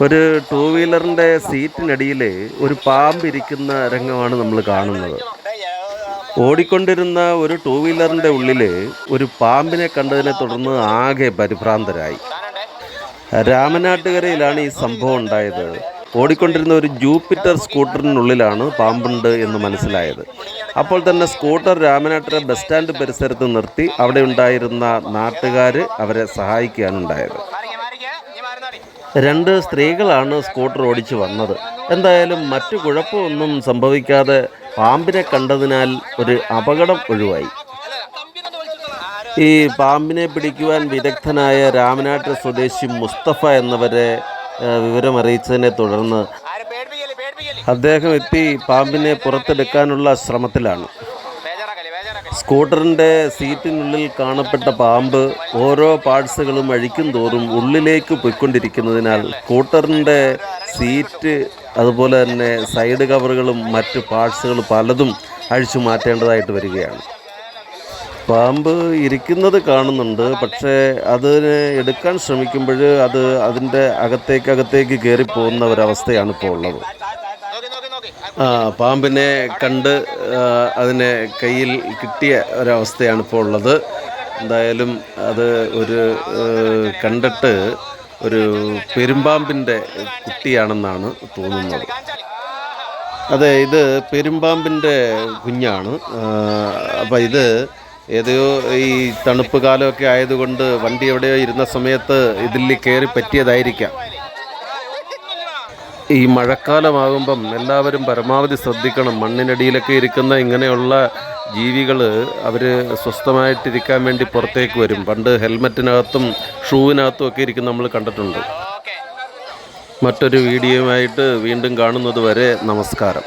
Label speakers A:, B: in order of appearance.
A: ഒരു ടൂ വീലറിന്റെ സീറ്റിനടിയിൽ ഒരു പാമ്പിരിക്കുന്ന രംഗമാണ് നമ്മൾ കാണുന്നത്. ഓടിക്കൊണ്ടിരുന്ന ഒരു ടൂ വീലറിന്റെ ഉള്ളിൽ ഒരു പാമ്പിനെ കണ്ടതിനെ തുടർന്ന് ആകെ പരിഭ്രാന്തരായി. രാമനാട്ടുകരയിലാണ് ഈ സംഭവം ഉണ്ടായത്. ഓടിക്കൊണ്ടിരുന്ന ഒരു ജൂപ്പിറ്റർ സ്കൂട്ടറിനുള്ളിലാണ് പാമ്പുണ്ട് എന്ന് മനസ്സിലായത്. അപ്പോൾ തന്നെ സ്കൂട്ടർ രാമനാട്ടുകര ബസ് സ്റ്റാൻഡ് പരിസരത്ത് നിർത്തി അവിടെ ഉണ്ടായിരുന്ന നാട്ടുകാർ അവരെ സഹായിക്കാനുണ്ടായത് രണ്ട് സ്ത്രീകളാണ് സ്കൂട്ടർ ഓടിച്ചു വന്നത്. എന്തായാലും മറ്റു കുഴപ്പമൊന്നും സംഭവിക്കാതെ പാമ്പിനെ കണ്ടതിനാൽ ഒരു അപകടം ഒഴിവായി. ഈ പാമ്പിനെ പിടിക്കുവാൻ വിദഗ്ധനായ രാമനാട്ട് സ്വദേശി മുസ്തഫ എന്നവരെ വിവരമറിയിച്ചതിനെ തുടർന്ന് അദ്ദേഹം എത്തി പാമ്പിനെ പുറത്തെടുക്കാനുള്ള ശ്രമത്തിലാണ്. സ്കൂട്ടറിന്റെ സീറ്റിനുള്ളിൽ കാണപ്പെട്ട പാമ്പ് ഓരോ പാർട്സുകളും അഴിക്കും തോറും ഉള്ളിലേക്ക് പോയിക്കൊണ്ടിരിക്കുന്നതിനാൽ സ്കൂട്ടറിന്റെ സീറ്റ് അതുപോലെ തന്നെ സൈഡ് കവറുകളും മറ്റ് പാർട്സുകൾ പലതും അഴിച്ചു മാറ്റേണ്ടതായിട്ട് വരികയാണ്. പാമ്പ് ഇരിക്കുന്നത് കാണുന്നുണ്ട് പക്ഷേ അതിനെ എടുക്കാൻ ശ്രമിക്കുമ്പോൾ അത് അതിന്റെ അകത്തേക്ക് അകത്തേക്ക് കയറി ഒരവസ്ഥയാണ് ഇപ്പോൾ ഉള്ളത്. പാമ്പിനെ കണ്ട് അതിനെ കയ്യിൽ കിട്ടിയ ഒരവസ്ഥയാണ് ഇപ്പോൾ ഉള്ളത്. എന്തായാലും അത് ഒരു കണ്ടിട്ട് ഒരു പെരുമ്പാമ്പിന്റെ കുട്ടിയാണെന്നാണ് തോന്നുന്നത്. അതെ ഇത് പെരുമ്പാമ്പിന്റെ കുഞ്ഞാണ്. അപ്പം ഇത് ഏതെയോ ഈ തണുപ്പ് കാലമൊക്കെ ആയതുകൊണ്ട് വണ്ടി എവിടെയോ ഇരുന്ന സമയത്ത് ഇതിൽ കയറി പറ്റിയതായിരിക്കാം. ഈ മഴക്കാലമാകുമ്പം എല്ലാവരും പരമാവധി ശ്രദ്ധിക്കണം. മണ്ണിനടിയിലൊക്കെ ഇരിക്കുന്ന ഇങ്ങനെയുള്ള ജീവികൾ അവർ സ്വസ്ഥമായിട്ടിരിക്കാൻ വേണ്ടി പുറത്തേക്ക് വരും. പണ്ട് ഹെൽമെറ്റിനകത്തും ഷൂവിനകത്തും ഒക്കെ ഇരിക്കുന്ന നമ്മൾ കണ്ടിട്ടുണ്ട്. മറ്റൊരു വീഡിയോയുമായിട്ട് വീണ്ടും കാണുന്നത് വരെ നമസ്കാരം.